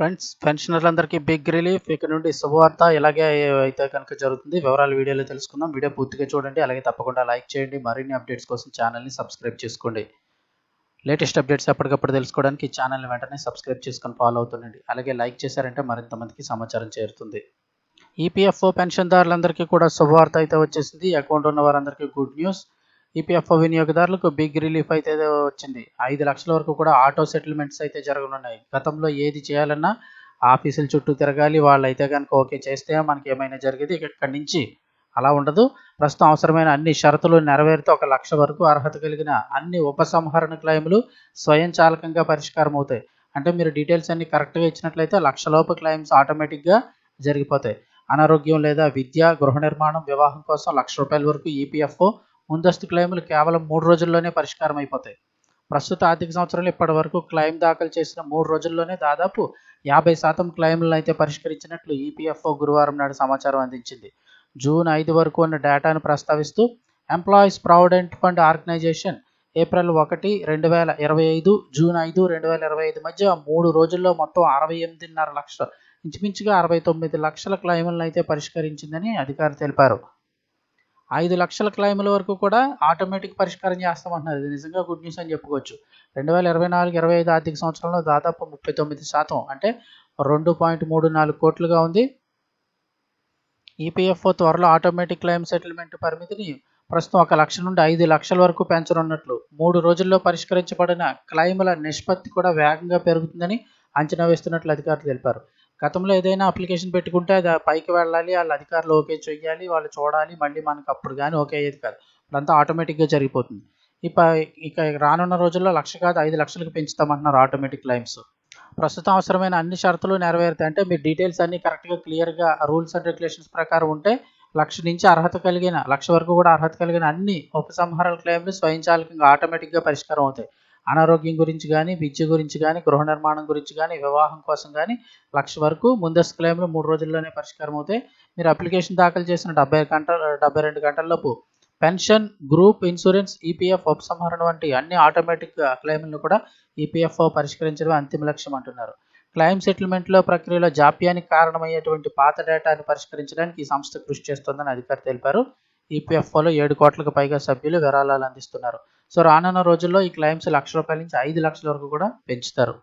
Friends పెన్షనర్లందరికీ big relief ఇక్కడ నుండి శుభవార్త. ఇలాగే అయితే కనుక జరుగుతుంది. వివరాలు వీడియోలో తెలుసుకుందాం. వీడియో పూర్తిగా చూడండి. అలాగే తప్పకుండా లైక్ చేయండి. మరిన్ని అప్డేట్స్ కోసం ఛానల్ని సబ్స్క్రైబ్ చేసుకోండి. లేటెస్ట్ అప్డేట్స్ ఎప్పటికప్పుడు తెలుసుకోవడానికి ఈ ఛానల్ని వెంటనే సబ్స్క్రైబ్ చేసుకొని ఫాలో అవుతుండండి. అలాగే లైక్ చేశారంటే మరింత మందికి సమాచారం చేరుతుంది. ఈపీఎఫ్ఓ పెన్షన్దారులందరికీ కూడా శుభవార్త అయితే వచ్చేసింది. అకౌంట్ ఉన్న వారందరికీ గుడ్ న్యూస్ ఈపీఎఫ్ఓ వినియోగదారులకు బిగ్ రిలీఫ్ అయితే వచ్చింది. ఐదు లక్షల వరకు కూడా ఆటో సెటిల్మెంట్స్ అయితే జరగనున్నాయి. గతంలో ఏది చేయాలన్నా ఆఫీసుల చుట్టూ తిరగాలి వాళ్ళు అయితే కనుక ఓకే చేస్తే మనకి ఏమైనా జరిగేది ఇక్కడి నుంచి అలా ఉండదు. ప్రస్తుతం అవసరమైన అన్ని షరతులు నెరవేరితే ఒక లక్ష వరకు అర్హత కలిగిన అన్ని ఉపసంహరణ క్లెయిములు స్వయంచాలకంగా పరిష్కారం అవుతాయి. అంటే మీరు డీటెయిల్స్ అన్ని కరెక్ట్గా ఇచ్చినట్లయితే లక్షలోపు క్లెయిమ్స్ ఆటోమేటిక్గా జరిగిపోతాయి. అనారోగ్యం లేదా విద్య గృహ నిర్మాణం వివాహం కోసం లక్ష రూపాయల వరకు ఈపీఎఫ్ఓ ముందస్తు క్లెయిములు కేవలం మూడు రోజుల్లోనే పరిష్కారం అయిపోతాయి. ప్రస్తుత ఆర్థిక సంవత్సరంలో ఇప్పటి వరకు క్లెయిమ్ దాఖలు చేసిన మూడు రోజుల్లోనే దాదాపు యాభై శాతం క్లెయిమ్లను అయితే పరిష్కరించినట్లు ఈపీఎఫ్ఓ గురువారం నాడు సమాచారం అందించింది. జూన్ ఐదు వరకు ఉన్న డేటాను ప్రస్తావిస్తూ employees provident fund organisation April ఒకటి రెండు వేల ఇరవై ఐదు జూన్ ఐదు రెండు వేల ఇరవై ఐదు మధ్య మూడు రోజుల్లో మొత్తం అరవై ఎనిమిదిన్నర లక్షల ఇంచుమించుగా అరవై తొమ్మిది లక్షల క్లెయిములను అయితే పరిష్కరించిందని అధికారులు తెలిపారు. ఐదు లక్షల క్లైముల వరకు కూడా ఆటోమేటిక్ పరిష్కారం చేస్తామంటున్నారు. ఇది నిజంగా గుడ్ న్యూస్ అని చెప్పుకోవచ్చు. రెండు వేల ఇరవై నాలుగు ఇరవై ఐదు ఆర్థిక సంవత్సరంలో దాదాపు ముప్పై తొమ్మిది శాతం అంటే రెండు పాయింట్ మూడు నాలుగు కోట్లుగా ఉంది. ఈపీఎఫ్ఓ త్వరలో ఆటోమేటిక్ క్లెయిమ్ సెటిల్మెంట్ పరిమితిని ప్రస్తుతం ఒక లక్ష నుండి ఐదు లక్షల వరకు పెంచనున్నట్లు మూడు రోజుల్లో పరిష్కరించబడిన క్లైముల నిష్పత్తి కూడా వేగంగా పెరుగుతుందని అంచనా వేస్తున్నట్లు అధికారులు తెలిపారు. గతంలో ఏదైనా అప్లికేషన్ పెట్టుకుంటే అది పైకి వెళ్ళాలి వాళ్ళ అధికారులు ఓకే చెయ్యాలి వాళ్ళు చూడాలి మళ్ళీ మనకు అప్పుడు కానీ ఓకే అయ్యేది కాదు. ఇప్పుడంతా ఆటోమేటిక్గా జరిగిపోతుంది. ఇక ఇక రానున్న రోజుల్లో లక్ష కాదు ఐదు లక్షలకు పెంచుతామంటున్నారు ఆటోమేటిక్ క్లైమ్స్ ప్రస్తుతం అవసరమైన అన్ని షరతులు నెరవేరుతాయి. అంటే మీ డీటెయిల్స్ అన్ని కరెక్ట్గా క్లియర్గా రూల్స్ అండ్ రెగ్యులేషన్స్ ప్రకారం ఉంటే లక్ష నుంచి అర్హత కలిగిన లక్ష వరకు కూడా అర్హత కలిగిన అన్ని ఉపసంహారాల క్లెయిమ్లు స్వయంచాలకంగా ఆటోమేటిక్గా పరిష్కారం అవుతాయి. అనారోగ్యం గురించి కానీ విద్య గురించి కానీ గృహ నిర్మాణం గురించి కానీ వివాహం కోసం కానీ లక్ష వరకు ముందస్తు క్లెయిమ్లు మూడు రోజుల్లోనే పరిష్కారం అవుతాయి. మీరు అప్లికేషన్ దాఖలు చేసిన డెబ్బై గంటల డెబ్బై రెండు గంటలలోపు పెన్షన్ గ్రూప్ ఇన్సూరెన్స్ ఈపీఎఫ్ ఉపసంహరణ వంటి అన్ని ఆటోమేటిక్ క్లెయిమ్లను కూడా ఈపీఎఫ్ఓ పరిష్కరించడం అంతిమ లక్ష్యం అంటున్నారు. క్లెయిమ్ సెటిల్మెంట్లో ప్రక్రియలో జాప్యానికి కారణమయ్యేటువంటి పాత డేటాను పరిష్కరించడానికి ఈ సంస్థ కృషి చేస్తోందని అధికారి తెలిపారు. ఈపీఎఫ్ఓలో ఏడు కోట్లకు పైగా సభ్యులు విరాళాలు అందిస్తున్నారు. సో రానున్న రోజుల్లో ఈ క్లెయిమ్స్ లక్ష రూపాయల నుంచి ఐదు లక్షల వరకు కూడా పెంచుతారు.